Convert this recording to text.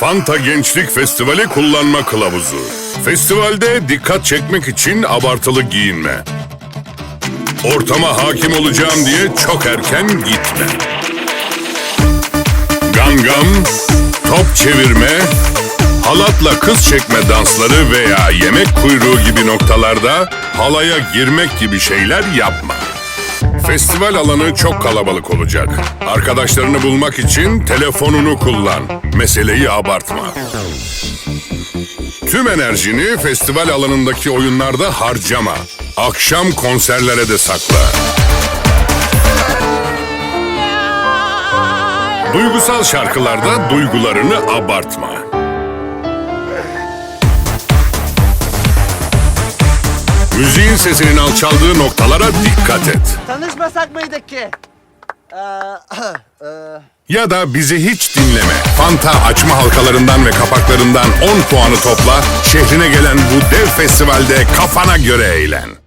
Fanta Gençlik Festivali kullanma kılavuzu. Festivalde dikkat çekmek için abartılı giyinme. Ortama hakim olacağım diye çok erken gitme. Gangam, top çevirme, halatla kız çekme dansları veya yemek kuyruğu gibi noktalarda halaya girmek gibi şeyler yapma. Festival alanı çok kalabalık olacak. Arkadaşlarını bulmak için telefonunu kullan. Meseleyi abartma. Tüm enerjini festival alanındaki oyunlarda harcama. Akşam konserlere de sakla. Duygusal şarkılarda duygularını abartma. Müziğin sesinin alçaldığı noktalara dikkat et. Tanışmasak mıydık ki? Ee, e, Ya da bizi hiç dinleme. Fanta açma halkalarından ve kapaklarından 10 puanı topla. Şehrine gelen bu dev festivalde kafana göre eğlen.